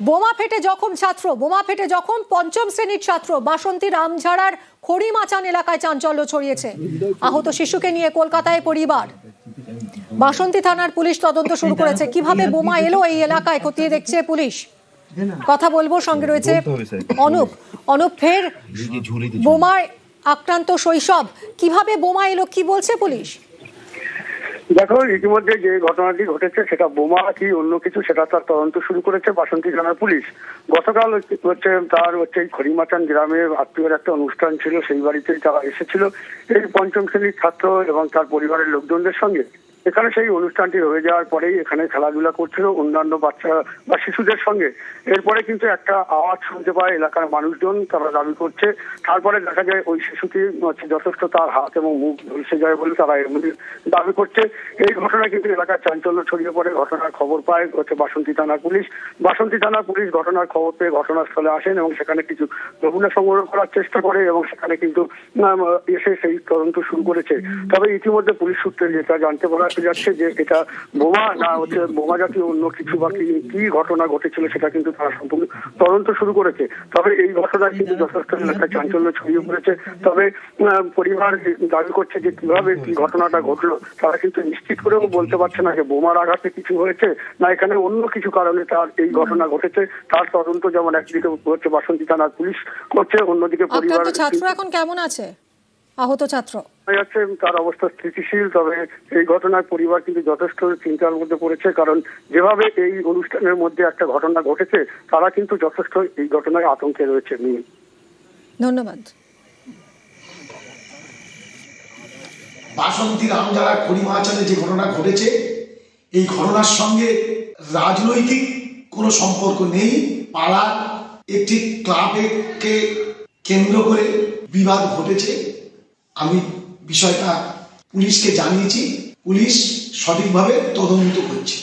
বোমা ফেটে জখম ছাত্র বোমা ফেটে জখম পঞ্চম শ্রেণির ছাত্র বাসন্তী রামঝাড়ার খড়িমাচান এলাকায় চাঞ্চল্য ছড়িয়েছে। আহত শিশুকে নিয়ে কলকাতায় পরিবার। বাসন্তী থানার পুলিশ তদন্ত শুরু করেছে। কীভাবে বোমা এলো এই এলাকায় খতিয়ে দেখছে পুলিশ? কথা বলব সঙ্গে রয়েছে অনুপ। অনুপ ফের বোমায় আক্রান্ত শৈশব। কীভাবে বোমা এলো কি বলছে পুলিশ? দেখো, ইতিমধ্যে যে ঘটনাটি ঘটেছে, সেটা বোমা কি অন্য কিছু, সেটা তার তদন্ত শুরু করেছে বাসন্তী থানার পুলিশ। গতকাল হচ্ছে- তার হচ্ছে খড়িমাচান গ্রামে আত্মীয়ের একটা অনুষ্ঠান ছিল, সেই বাড়িতেই তারা এসেছিল। এই পঞ্চম শ্রেণির ছাত্র এবং তার পরিবারের লোকজনদের সঙ্গে এখানে সেই অনুষ্ঠানটি হয়ে যাওয়ার পরেই এখানে খেলাধুলা করছিল অন্যান্য বাচ্চা বা শিশুদের সঙ্গে। এরপরে কিন্তু একটা আওয়াজ শুনতে পায় এলাকার মানুষজন, তারা দাবি করছে। তারপরে দেখা যায় ওই শিশুটি যথেষ্ট তার হাত এবং মুখ ঝলসে যায় বলে তারা এমনি দাবি করছে। এই ঘটনায় কিন্তু এলাকার চাঞ্চল্য ছড়িয়ে পড়ে, ঘটনার খবর পায় হচ্ছে বাসন্তী থানার পুলিশ। বাসন্তী থানার পুলিশ ঘটনার খবর পেয়ে ঘটনাস্থলে আসেন এবং সেখানে কিছু নমুনা সংগ্রহ করার চেষ্টা করে এবং সেখানে কিন্তু এসে সেই তদন্ত শুরু করেছে। তবে ইতিমধ্যে পুলিশ সূত্রে যেটা জানতে পারা যাচ্ছে যে এটা বোমা না হচ্ছে বোমা জাতীয় অন্য কিছু বা কি ঘটনা ঘটেছিল সেটা কিন্তু তারা সম্পূর্ণ তদন্ত শুরু করেছে। তবে এই ঘটনায় কিন্তু যথেষ্ট এলাকায় চাঞ্চল্য ছড়িয়ে পড়েছে। তবে পরিবার দাবি করছে যে কীভাবে কি ঘটনাটা ঘটলো তারা কিন্তু নিশ্চিত করেও বলতে পারছে না যে বোমার আঘাতে কিছু হয়েছে না এখানে অন্য কিছু কারণে তার এই ঘটনা ঘটেছে। তার তদন্ত যেমন একদিকে হচ্ছে বাসন্তী থানার পুলিশ করছে অন্যদিকে পরিবার ছাত্র এখন কেমন আছে? আহত ছাত্র। যাচ্ছে তার অবস্থা স্থিতিশীল তবে এই ঘটনায় পরিবার কিন্তু যথেষ্ট চিন্তার মধ্যে পড়েছে কারণ যেভাবে এই অনুষ্ঠানের মধ্যে একটা ঘটনা ঘটেছে তারা কিন্তু যথেষ্ট এই ঘটনায় আতঙ্কে রয়েছে ধন্যবাদ। বাসন্তী রামজারা খড়িমাচানে যে ঘটনা ঘটেছে এই ঘটনার সঙ্গে রাজনৈতিক কোনো সম্পর্ক নেই। পাড়ার একটি ক্লাবকে কেন্দ্র করে বিবাদ ঘটেছে। আমি বিষয়টা পুলিশকে জানিয়েছি পুলিশ সঠিকভাবে তদন্ত করছে।